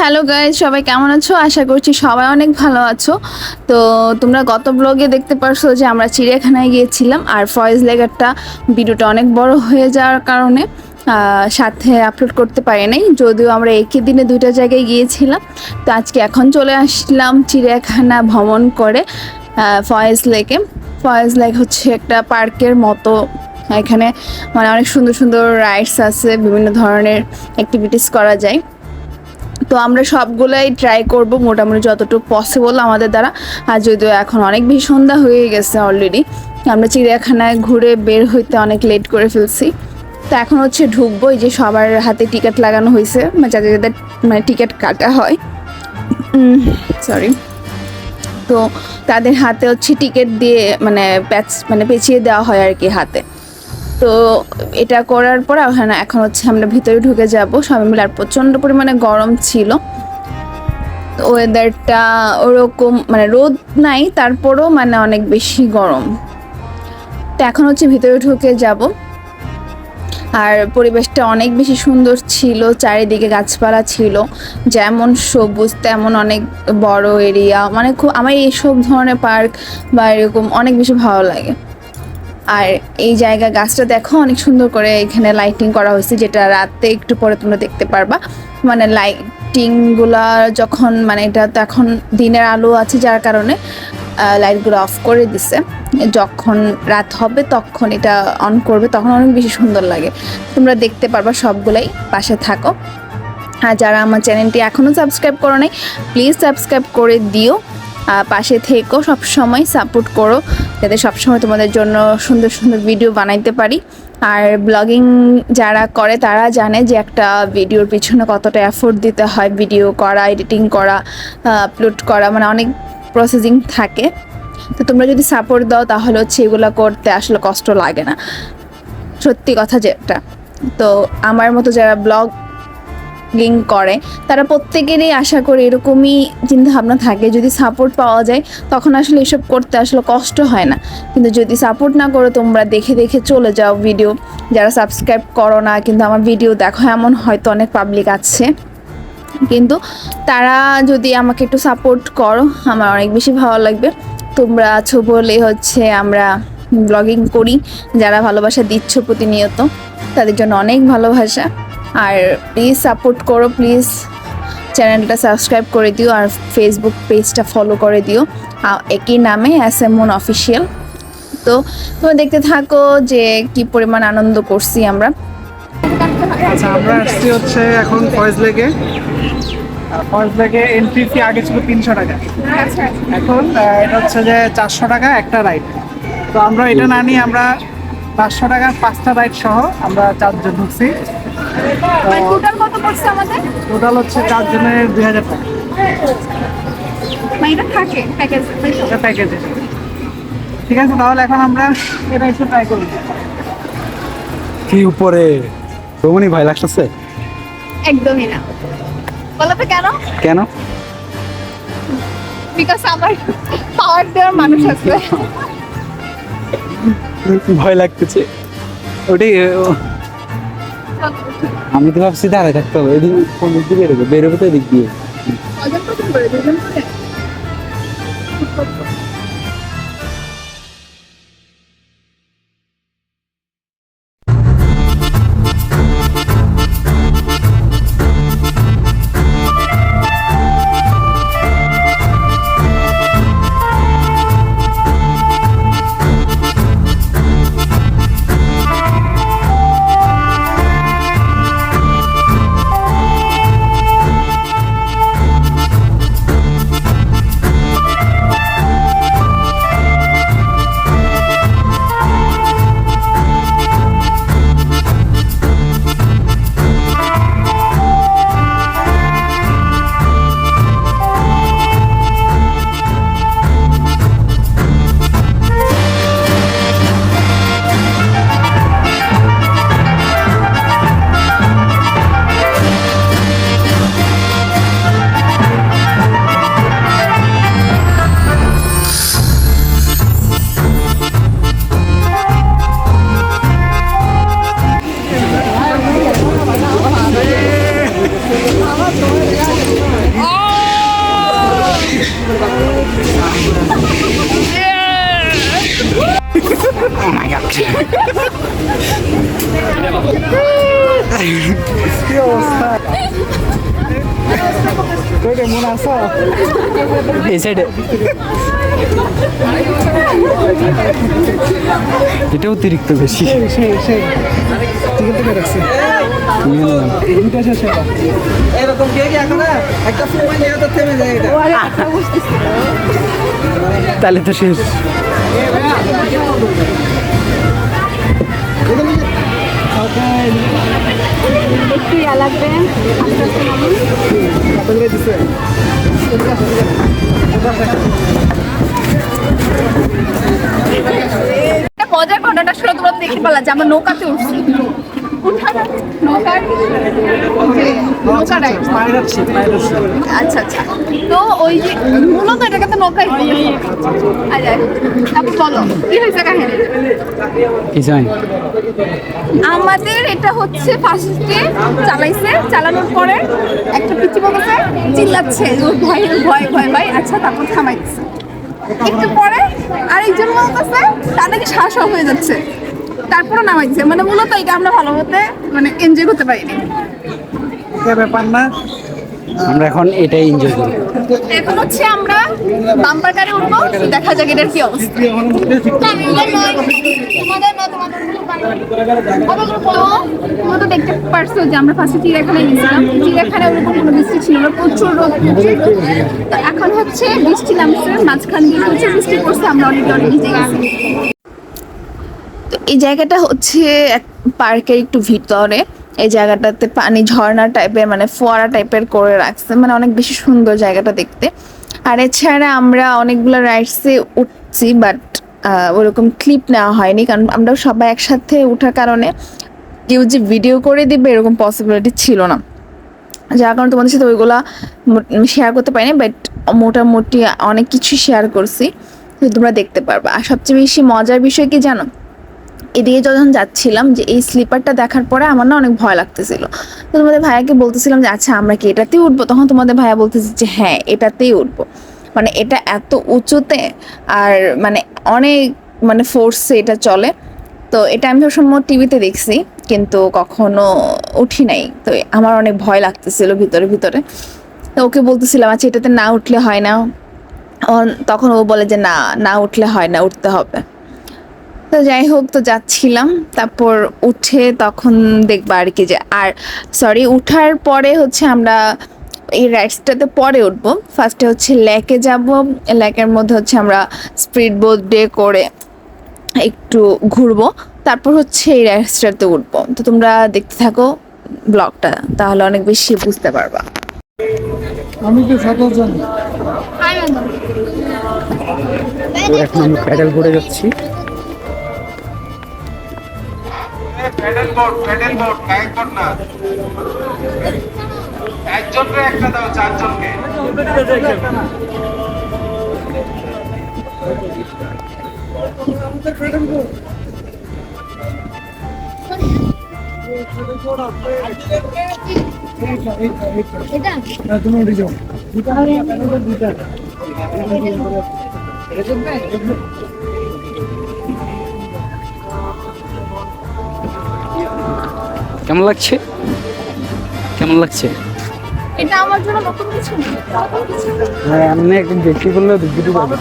Hello guys, সবাই কেমন আছো? আশা করছি সবাই অনেক ভালো আছো। তো তোমরা গত ব্লগে দেখতে পারছ যে আমরা চিড়িয়াখানায় গিয়েছিলাম আর ফয়েজ লেগারটা ভিডিওটা অনেক বড় হয়ে যাওয়ার কারণে সাথে আপলোড করতে পারি নাই। যদিও আমরা একই দিনে দুইটা জায়গায় গিয়েছিলাম। তো আজকে এখন চলে আসলাম চিড়িয়াখানা ভ্রমণ করে ফয়েজ লেকে। ফয়েজ লেক হচ্ছে একটা পার্কের মতো। এখানে মানে অনেক সুন্দর সুন্দর রাইডস আছে, বিভিন্ন ধরনের অ্যাক্টিভিটিস করা যায়। তো আমরা সবগুলাই ট্রাই করব মোটামুটি যতটুকু পসিবল আমাদের দ্বারা। আর যদিও এখন অনেক বেশি সন্ধ্যা হয়ে গেছে অলরেডি আমরা চিড়িয়াখানায় ঘুরে বের হইতে অনেক লেট করে ফেলছি। তো এখন হচ্ছে ঢুকবো, এই যে সবার হাতে টিকিট লাগানো হয়েছে মানে যাদের যাদের মানে টিকিট কাটা হয়। সরি তো তাদের হাতে হচ্ছে টিকিট দিয়ে মানে প্যাচ মানে পেঁচিয়ে দেওয়া হয় আর কি হাতে। তো এটা করার পর ওখানে এখন হচ্ছে আমরা ভিতরে ঢুকে যাব। সবাই মিলে আর প্রচণ্ড পরিমাণে গরম ছিল। ওয়েদারটা ওরকম মানে রোদ নাই, তারপরও মানে অনেক বেশি গরম। তো এখন হচ্ছে ভিতরে ঢুকে যাব। আর পরিবেশটা অনেক বেশি সুন্দর ছিল, চারিদিকে গাছপালা ছিল। যেমন সবুজ, তেমন অনেক বড় এরিয়া মানে খুব, আমার এইসব ধরনের পার্ক বা এরকম অনেক বেশি ভালো লাগে। আর এই জায়গা গাছটা দেখো, অনেক সুন্দর করে এখানে লাইটিং করা হয়েছে, যেটা রাতে একটু পরে তোমরা দেখতে পারবা। মানে লাইটিংগুলা যখন মানে এটা তো এখন দিনের আলো আছে যার কারণে লাইটগুলো অফ করে দিছে। যখন রাত হবে তখন এটা অন করবে, তখন অনেক বেশি সুন্দর লাগে। তোমরা দেখতে পারবা সবগুলাই, পাশে থাকো। আর যারা আমার চ্যানেলটি এখনও সাবস্ক্রাইব করো নাই প্লিজ সাবস্ক্রাইব করে দিও। পাশে থেকো, সবসময় সাপোর্ট করো, যাতে সবসময় তোমাদের জন্য সুন্দর সুন্দর ভিডিও বানাইতে পারি। আর ব্লগিং যারা করে, তারা জানে যে একটা ভিডিওর পিছনে কতটা এফোর্ট দিতে হয়। ভিডিও করা এডিটিং করা আপলোড করা মানে অনেক প্রসেসিং থাকে। তো তোমরা যদি সাপোর্ট দাও, তাহলে হচ্ছে এগুলো করতে আসলে কষ্ট লাগে না। সত্যি কথা যেটা। তো আমার মতো যারা ব্লগ ব্লগিং করে, তারা প্রত্যেকেরই আশা করে এরকমই চিন্তা ভাবনা থাকে। যদি সাপোর্ট পাওয়া যায়, তখন আসলে এসব করতে আসলে কষ্ট হয় না। কিন্তু যদি সাপোর্ট না করো, তোমরা দেখে দেখে চলে যাও ভিডিও যারা সাবস্ক্রাইব করো না, কিন্তু আমার ভিডিও দেখো, এমন হয়তো অনেক পাবলিক আছে। কিন্তু তারা যদি আমাকে একটু সাপোর্ট করো, আমার অনেক বেশি ভালো লাগবে। তোমরা আছো বলে হচ্ছে আমরা ব্লগিং করি। যারা ভালোবাসা দিচ্ছ প্রতিনিয়ত, তাদের জন্য অনেক ভালোবাসা। আর প্লিজ সাপোর্ট করো প্লিজ চ্যানেলটা সাবস্ক্রাইব করে দিও আর ফেসবুক পেজটা ফলো করে দিও। একই নামে এস এম মন অফিসিয়াল তো তোমরা দেখতে থাকো যে কি পরিমাণ আনন্দ করছি আমরা। আচ্ছা আমরা আসছি হচ্ছে এখন ফয়েজ লেকে ফয়েজ লেকে এন্ট্রি ফি আগে ছিল তিনশো টাকা। এখন এটা হচ্ছে যে চারশো টাকা একটা রাইড তো আমরা এটা না নিয়ে আমরা পাঁচশো টাকার পাঁচটা রাইড সহ আমরা চারজন ঢুকছি। টোটাল কত পড়ছে আমাদের? টোটাল হচ্ছে চারজনের দুই হাজার টাকা। মানে এটা থাকে প্যাকেজ প্যাকেজে ঠিক আছে তাহলে এখন আমরা এটা একটু ট্রাই করি। কি উপরে? রমণী ভয় লাগতেছে একদমই না। বলো তো কেন? কেন? বিকজ আমার পাওয়ার দেওয়ার মানুষ আছে। ভয় লাগতেছে। ওটি ও- আমি তো ভাবছি দাঁড়া থাকতে হবে। এদিকে কোন দিক দিয়ে বেরোবে? বেরোবে তো এদিক দিয়ে। কি অবস্থা কই রে মন আসা এই বেশি এরকম কে একটা নিয়ে যায় তাহলে তো শেষ। একটু ইয়া লাগবে। কতগুলো দিছে একটা মজার ঘটনাটা শুনে তোমরা দেখে পেলা যে আমরা নৌকাতে উঠছি। আচ্ছা আচ্ছা। তো ওই যে মূলত এটাকে তো নৌকাই তারপর বলো কি হয়েছে কাহিনী? আমাদের এটা হচ্ছে ফার্স্টে চালাইছে। চালানোর পরে একটা পিচি বলেছে চিল্লাচ্ছে। ভয় ভয় ভয় ভয়। আচ্ছা তারপর থামাইছে একটু পরে আরেকজন বলতেছে তার নাকি শ্বাস হয়ে যাচ্ছে। তারপরে নামাইছে মানে মূলত এটা আমরা ভালো মতে মানে এনজয় করতে পারিনি। ব্যাপার না? আমরা এখন এটাই এনজয় করি। এখন হচ্ছে আমরা বাম্পার কারে উঠবো দেখা যাক এটার কি অবস্থা। তো দেখতে পারছ যে আমরা ফার্স্টে চিড়িয়াখানায় গেছিলাম। চিড়িয়াখানায় ওরকম কোনো বৃষ্টি ছিল না, প্রচুর রোদ প্রচুর তো এখন হচ্ছে বৃষ্টি নামছে, মাঝখান দিয়ে হচ্ছে বৃষ্টি পড়ছে, আমরা অনেক গেছি। তো এই জায়গাটা হচ্ছে এক পার্কের একটু ভিতরে। এই জায়গাটাতে পানি ঝর্ণা টাইপের মানে ফোয়ারা টাইপের করে রাখছে মানে অনেক বেশি সুন্দর জায়গাটা দেখতে। আর এছাড়া আমরা অনেকগুলো রাইডসে উঠছি বাট ওরকম ক্লিপ নেওয়া হয়নি, কারণ আমরা সবাই একসাথে ওঠার কারণে কেউ যে ভিডিও করে দিবে এরকম পসিবিলিটি ছিল না। যার কারণে তোমাদের সাথে ওইগুলা শেয়ার করতে পারিনি বাট মোটামুটি অনেক কিছু শেয়ার করছি তোমরা দেখতে পারবে। আর সবচেয়ে বেশি মজার বিষয় কি জানো? এদিকে যখন যাচ্ছিলাম যে এই স্লিপারটা দেখার পরে আমার না অনেক ভয় লাগতেছিল। তো তোমাদের ভাইয়াকে বলতেছিলাম যে আচ্ছা আমরা কি এটাতেই উঠবো? তখন তোমাদের ভাইয়া বলতেছে যে হ্যাঁ এটাতেই উঠবো। মানে এটা এত উঁচুতে আর মানে অনেক মানে ফোর্সে এটা চলে। তো এটা আমি সবসময় টিভিতে দেখছি, কিন্তু কখনো উঠি নাই। তো আমার অনেক ভয় লাগতেছিল ভিতরে ভিতরে। তো ওকে বলতেছিলাম আচ্ছা এটাতে না উঠলে হয় না। তখন ও বলে যে, না না উঠলে হয় না, উঠতে হবে। তো যাই হোক, তো যাচ্ছিলাম। তারপর উঠে তখন দেখবা আর কি যে, আর সরি উঠার পরে হচ্ছে আমরা এই রাইডসটাতে পরে উঠবো। ফার্স্টে হচ্ছে লেকে যাব। লেকের মধ্যে হচ্ছে আমরা স্পিড বোট ডে করে একটু ঘুরবো। তারপর হচ্ছে এই রাইডসটাতে উঠবো। তো তোমরা দেখতে থাকো ব্লগটা তাহলে অনেক বেশি বুঝতে পারবা। আমি তো সাঁতার জানি? এখন আমি প্যাডেল করে যাচ্ছি। প্যাডেল বোর্ড প্যাডেল বোর্ড না। একজনকে একটা দাও চারজনকে। কেমন লাগছে? কেমন লাগছে? এটা আমার জন্য নতুন কিছু না আমি একদিন বিক্রি হ্যাঁ আপনি একদম দেখতে করলে দুটো পাবেন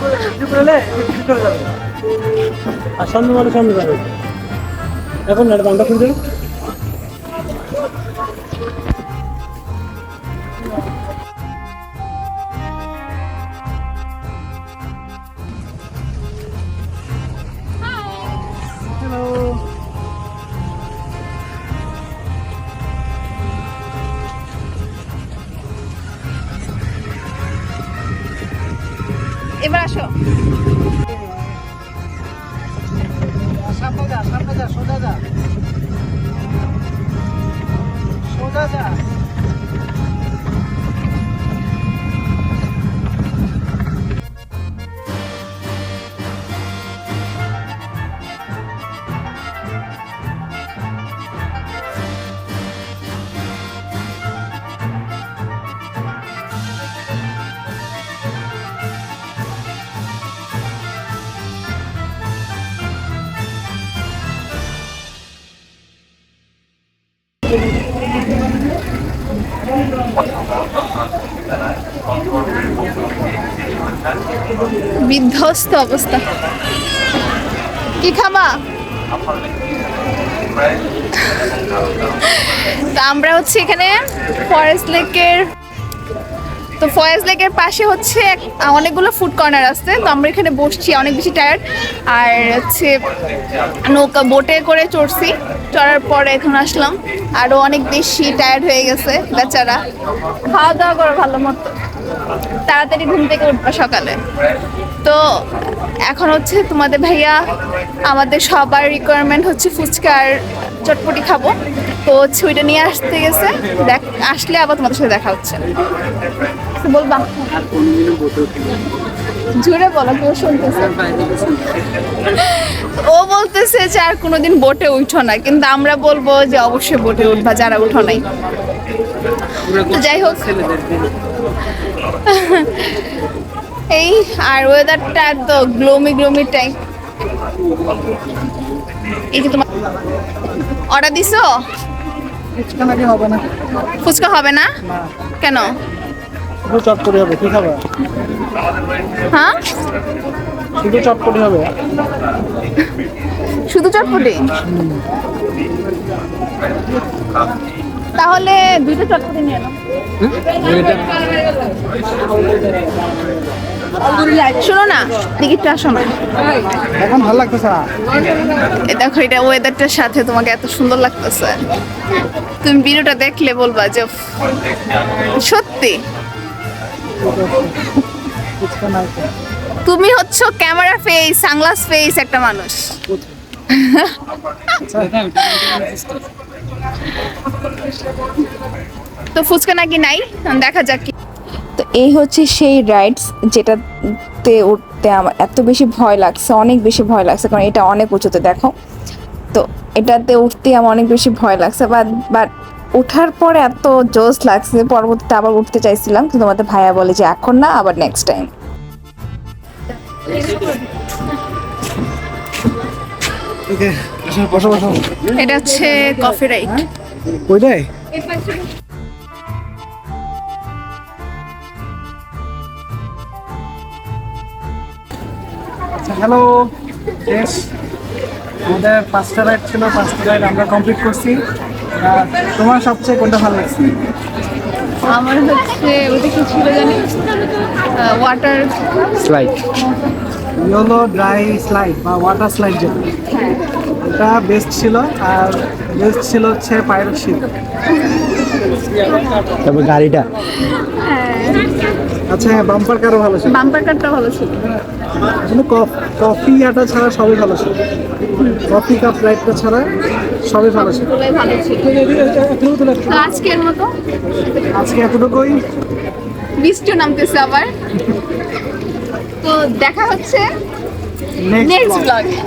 আর সামনে মানে সামনে যাবে এখন না বাংলা বিধ্বস্ত অবস্থা। কি খাবা? তো আমরা হচ্ছে এখানে ফরেস্ট লেকের তো ফয়েজ লেকের পাশে হচ্ছে অনেকগুলো ফুড কর্নার আছে। তো আমরা এখানে বসছি, অনেক বেশি টায়ার্ড আর হচ্ছে নৌকা বোটে করে চড়ছি। চড়ার পরে এখন আসলাম। আরও অনেক বেশি টায়ার্ড হয়ে গেছে বেচারা। খাওয়া দাওয়া করো ভালো মতো। তাড়াতাড়ি ঘুম থেকে উঠবা সকালে। তো এখন হচ্ছে তোমাদের ভাইয়া, আমাদের সবার রিকোয়ারমেন্ট হচ্ছে ফুচকা আর চটপটি খাব। তো হচ্ছে ওইটা নিয়ে আসতে গেছে। দেখ, আসলে আবার তোমাদের সাথে দেখা হচ্ছে। বলবা। জুড়ে বলো কেউ শুনতেছে? ও বলতেছে যে আর কোনোদিন বোটে উঠো না কিন্তু আমরা বলব যে অবশ্যই বোটে উঠবা যারা উঠো নাই। যাই হোক। এই আর ওয়েদারটা তো গ্লোমি গ্লোমি টাইপ এই যে তোমার অর্ডার দিছো? ফুচকা হবে না। ফুচকা হবে না? কেন? শুধু চটপটি হবে কি খাবে? হ্যাঁ? শুধু চটপটি হবে? শুধু চটপটি? তাহলে দুটো চটপটি নিয়ে নাও। শোনো না টিকিটটা আসো না এখন ভালো লাগতেছে দেখো এটা ওয়েদারটার সাথে তোমাকে এত সুন্দর লাগতেছে। তুমি ভিডিওটা দেখলে বলবা যে সত্যি। তুমি হচ্ছে ক্যামেরা ফেস সানগ্লাস ফেস একটা মানুষ। তো ফুচকা নাকি নাই? দেখা যাক তো এই হচ্ছে সেই রাইডস যেটাতে উঠতে আমার এত বেশি ভয় লাগছে, অনেক বেশি ভয় লাগছে, কারণ এটা অনেক উঁচুতে, দেখো। তো এটাতে উঠতে আমার অনেক বেশি ভয় লাগছে বাট বাট ওঠার পরে এত জোশ লাগছে পরবর্তীতে আবার উঠতে চাইছিলাম কিন্তু আমাদের ভাইয়া বলে যে এখন না আবার নেক্সট টাইম এটা হচ্ছে কফি রাইড ওইটাই আচ্ছা হ্যালো আমাদের পাঁচটা রাইড ছিল পাঁচটা রাইড আমরা কমপ্লিট করছি। তোমার সবচেয়ে কোনটা ভালো লাগছে? আমার হচ্ছে ওটা কি ছিল জানি? Water slide yellow dry slide বা ওয়াটার স্লাইড যেটা। এটা বেস্ট ছিল আর বেস্ট ছিল হচ্ছে পাইরেট শিপ তারপর গাড়িটা? আচ্ছা হ্যাঁ বাম্পার কারও ভালো ছিল। বাম্পার কারটা ভালো ছিল। আসলে কফি আটা ছাড়া সবই ভালো ছিল। কফি কাপ রাইডটা ছাড়া সবই ভালো ছিল। ভালো ছিল। তো আজকের মতো? আজকে এতটুকুই। বৃষ্টিও নামতেছে আবার। তো দেখা হচ্ছে নেক্সট ব্লগে